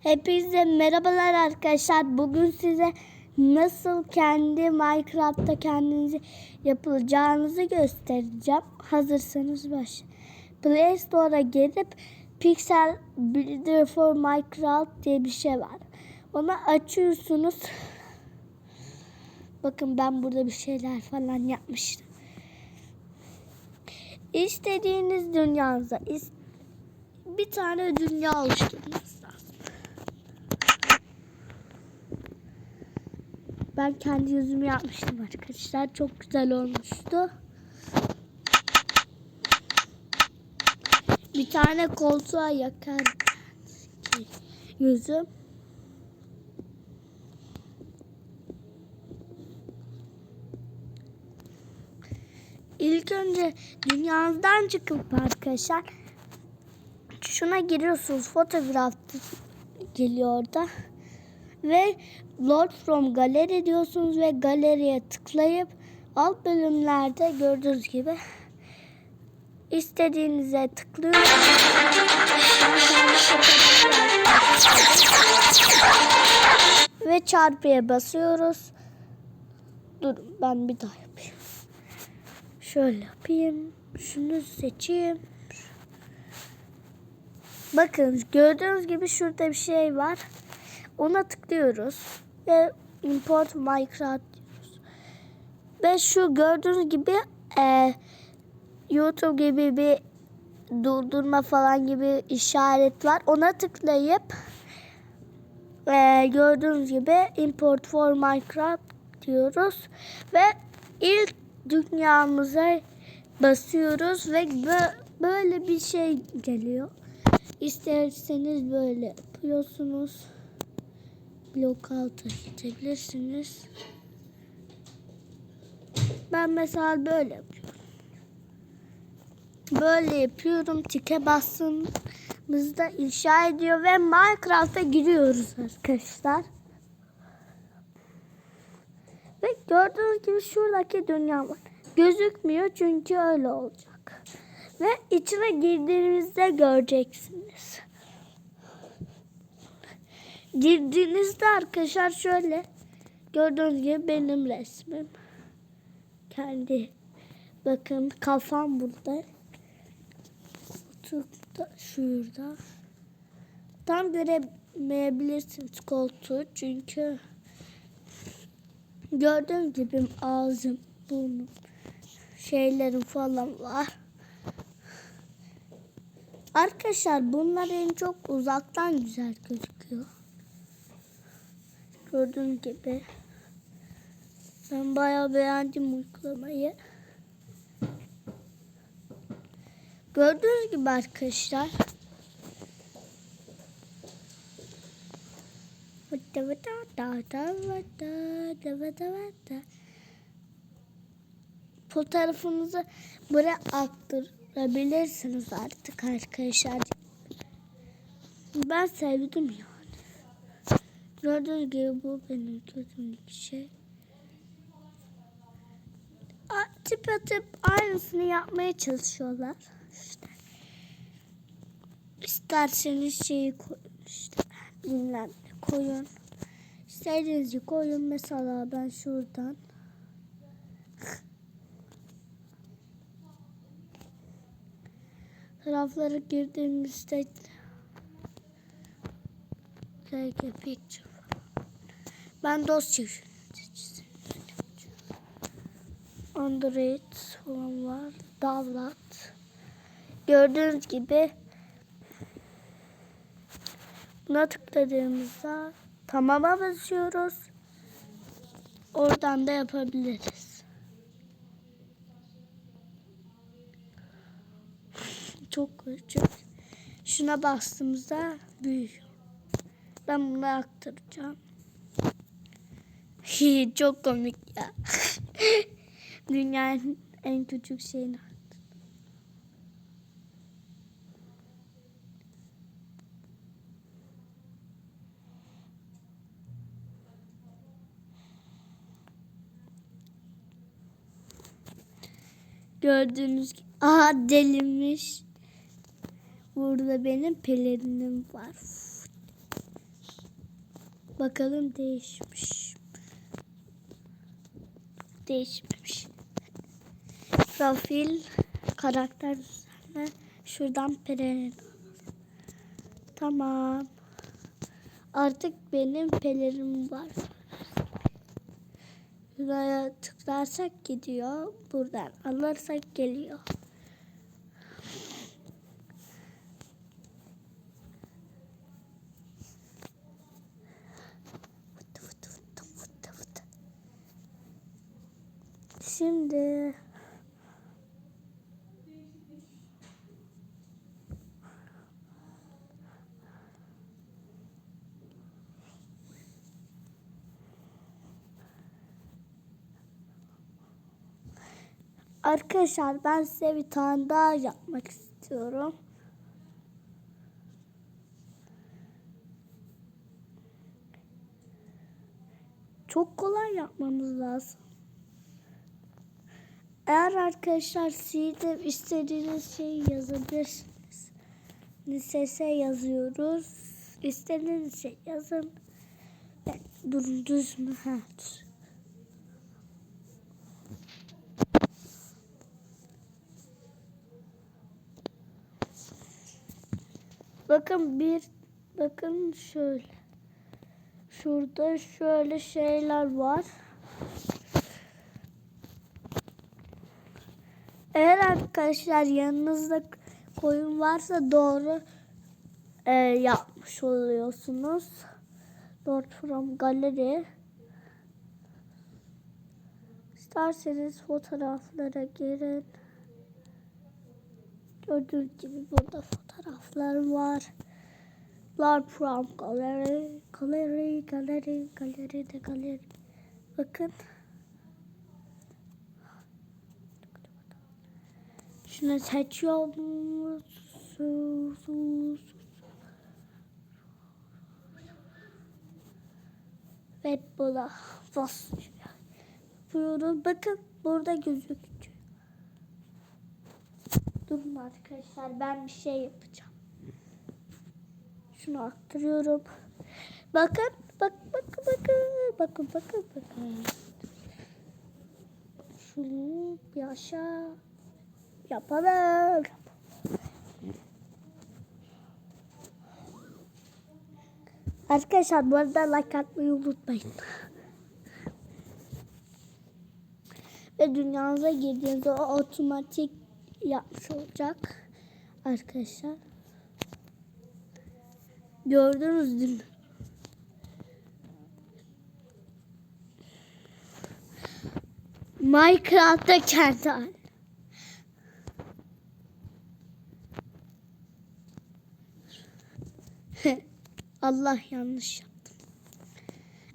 Hepinize merhabalar arkadaşlar. Bugün size nasıl kendi Minecraft'ta kendinizi yapılacağınızı göstereceğim. Hazırsanız baş. Play Store'a gelip Pixel Builder for Minecraft diye bir şey var. Onu açıyorsunuz. Bakın ben burada bir şeyler falan yapmıştım. İstediğiniz dünyanıza bir tane dünya oluşturmanız Ben kendi yüzümü yapmıştım arkadaşlar. Çok güzel olmuştu. Bir tane koltuğa yakar yüzüm. İlk önce dünyanızdan çıkıp arkadaşlar şuna giriyorsunuz. Fotoğraf geliyor orada. Ve Load from Gallery diyorsunuz ve galeriye tıklayıp alt bölümlerde gördüğünüz gibi istediğinize tıklıyorsunuz. Ve çarpıya basıyoruz. Durun ben bir daha yapayım. Şöyle yapayım. Şunu seçeyim. Bakın gördüğünüz gibi şurada bir şey var. Ona tıklıyoruz ve import Minecraft diyoruz. Ve şu gördüğünüz gibi e, YouTube gibi bir durdurma falan gibi işaret var. Ona tıklayıp e, gördüğünüz gibi import for Minecraft diyoruz ve ilk dünyamıza basıyoruz ve bö- böyle bir şey geliyor. İsterseniz böyle yapıyorsunuz. Blok altı gidebilirsiniz. Ben mesela böyle yapıyorum. Böyle yapıyorum. Tike bastığımızda inşa ediyor ve Minecraft'a giriyoruz arkadaşlar. Ve gördüğünüz gibi şuradaki dünya var. Gözükmüyor çünkü öyle olacak. Ve içine girdiğinizde göreceksiniz. Girdiğinizde arkadaşlar şöyle gördüğünüz gibi benim resmim. Kendi bakın kafam burada. Koltuk da şurada. Tam göremeyebilirsiniz koltuğu çünkü gördüğünüz gibi ağzım, burnum, şeylerim falan var. Arkadaşlar bunlar en çok uzaktan güzel gözüküyor. Gördüğünüz gibi. Ben bayağı beğendim uygulamayı. Gördüğünüz gibi arkadaşlar. Fotoğrafınızı buraya attırabilirsiniz artık arkadaşlar. Ben sevdim yani. Gördüğünüz gibi bu benim gözümdeki şey. A- Tip atıp aynısını yapmaya çalışıyorlar. İşte. İsterseniz şeyi koyun işte. Bilmem koyun. İstediğinizi koyun. Mesela ben şuradan. Taraflara girdiğimizde like a picture. Ben dosya. Android falan var. Davlat. Gördüğünüz gibi buna tıkladığımızda tamama basıyoruz. Oradan da yapabiliriz. Çok küçük. Şuna bastığımızda büyüyor. Ben bunu aktaracağım. Çok komik ya. Dünyanın en küçük şeyini. Gördüğünüz gibi. Aha delinmiş. Burada benim pelerinim var. Bakalım değişmiş. Değişmemiş. Profil karakter düzenle. Şuradan pelerin. Tamam. Artık benim pelerim var. Buraya tıklarsak gidiyor. Buradan alırsak geliyor. Şimdi Arkadaşlar ben size bir tane daha yapmak istiyorum. Çok kolay yapmamız lazım. Eğer arkadaşlar siz de istediğiniz şeyi yazabilirsiniz. Sese yazıyoruz. İstediğiniz şey yazın. Ve durun düz mü? Ha. Bakın bir bakın şöyle. Şurada şöyle şeyler var. Eğer arkadaşlar yanınızda koyun varsa doğru e, yapmış oluyorsunuz. Lord from Gallery. İsterseniz fotoğraflara girin. Gördüğünüz gibi burada fotoğraflar var. Lord from Gallery, Gallery, Gallery, Gallery de Gallery. Bakın. Şunu seçiyor musunuz? Ve buna basıyorum. Bakın burada gözüküyor. Durun arkadaşlar ben bir şey yapacağım. Şunu aktarıyorum. Bakın bak bakın bakın bakın bakın bakın. Şunu bir aşağı yapalım. Arkadaşlar bu arada like atmayı unutmayın. Ve dünyanıza girdiğinizde o otomatik yapmış olacak arkadaşlar. Gördünüz mi? Minecraft'ta kendi Allah yanlış yaptım.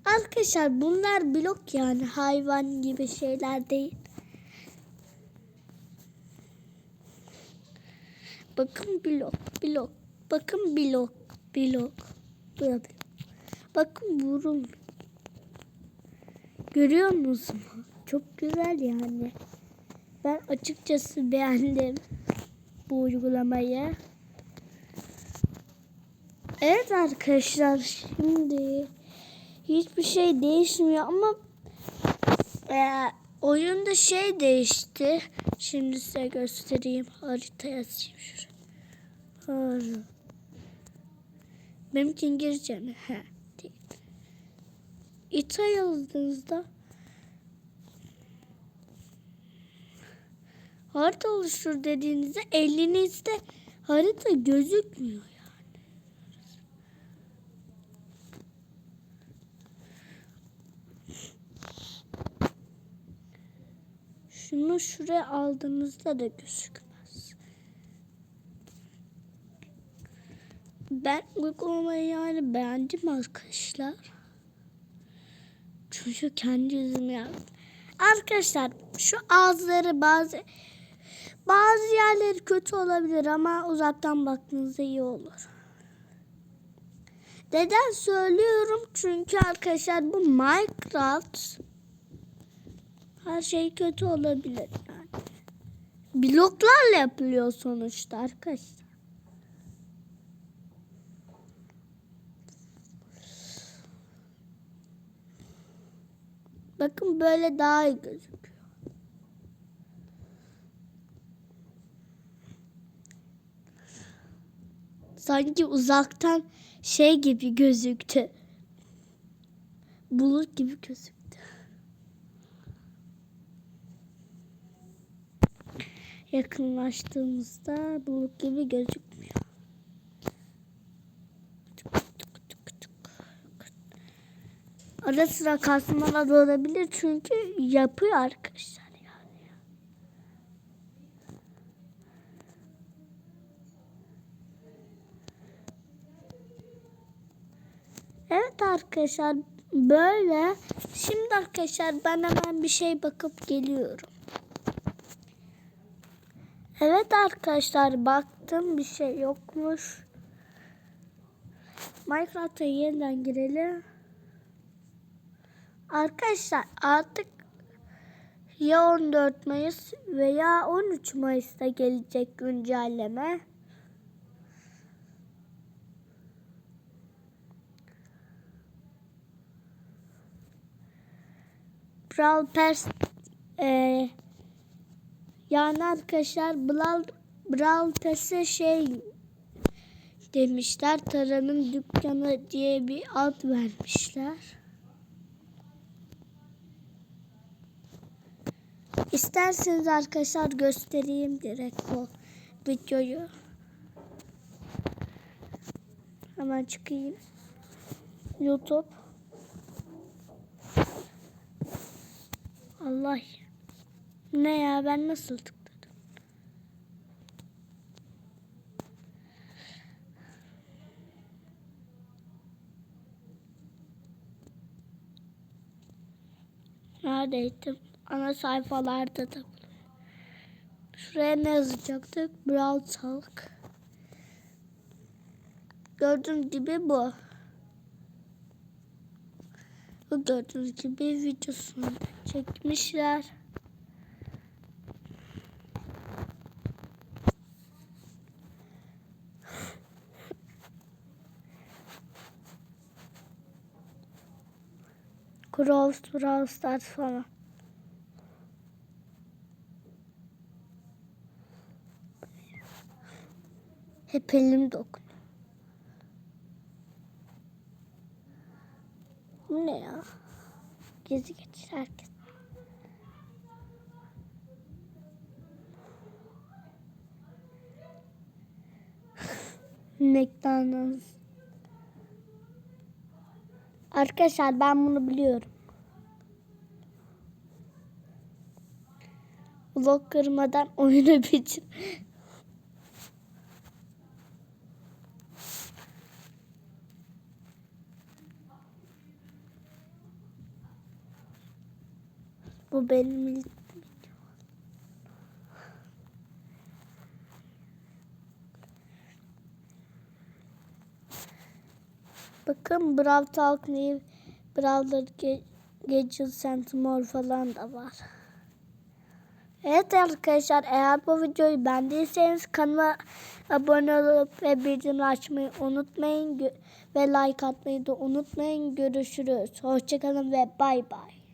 Arkadaşlar bunlar blok yani hayvan gibi şeyler değil. Bakın blok, blok. Bakın blok, blok. Durabilir. Bakın burun. Görüyor musunuz? Çok güzel yani. Ben açıkçası beğendim bu uygulamayı. Evet arkadaşlar şimdi hiçbir şey değişmiyor ama e, oyunda şey değişti. Şimdi size göstereyim. Harita yazayım şuraya. Benimki İngilizce mi? He, yazdığınızda harita oluştur dediğinizde elinizde harita gözükmüyor yani. Şunu şuraya aldığınızda da gözükmez. Ben uygulamayı yani beğendim arkadaşlar. Çünkü kendi yüzümü yaptım. Arkadaşlar şu ağızları bazı bazı yerleri kötü olabilir ama uzaktan baktığınızda iyi olur. Neden söylüyorum? Çünkü arkadaşlar bu Minecraft her şey kötü olabilir yani. Bloklarla yapılıyor sonuçta arkadaşlar. Bakın böyle daha iyi gözüküyor. Sanki uzaktan şey gibi gözüktü. Bulut gibi gözüktü. Yakınlaştığımızda bulut gibi gözükmüyor. Ara sıra kasmalar olabilir çünkü yapıyor arkadaşlar yani. Evet arkadaşlar böyle. Şimdi arkadaşlar ben hemen bir şey bakıp geliyorum. Evet arkadaşlar baktım bir şey yokmuş. Minecraft'a yeniden girelim. Arkadaşlar artık ya 14 Mayıs veya 13 Mayıs'ta gelecek güncelleme. Brawl Pass e, yani arkadaşlar Brawl, Brawl Pass'e şey demişler. Tara'nın dükkanı diye bir ad vermişler. İsterseniz arkadaşlar göstereyim direkt bu videoyu. Hemen çıkayım. YouTube. Allah. Ne ya ben nasıl tıkladım? Neredeydim? Ana sayfalarda da. Şuraya ne yazacaktık? Brawl Talk. Gördüğünüz gibi bu. Bu gördüğünüz gibi videosunu çekmişler. Cross, Brawl Stars falan. Hep elim dokun. Bu ne ya? Gezi geçir herkes. McDonald's. Arkadaşlar ben bunu biliyorum. Vlog kırmadan oyunu bitir. Bu benim Bakın Brawl Talk New Brawler Ge Gadgets More falan da var. Evet arkadaşlar eğer bu videoyu beğendiyseniz kanalıma abone olup ve bildirim açmayı unutmayın. Ve like atmayı da unutmayın. Görüşürüz. Hoşçakalın ve bay bay.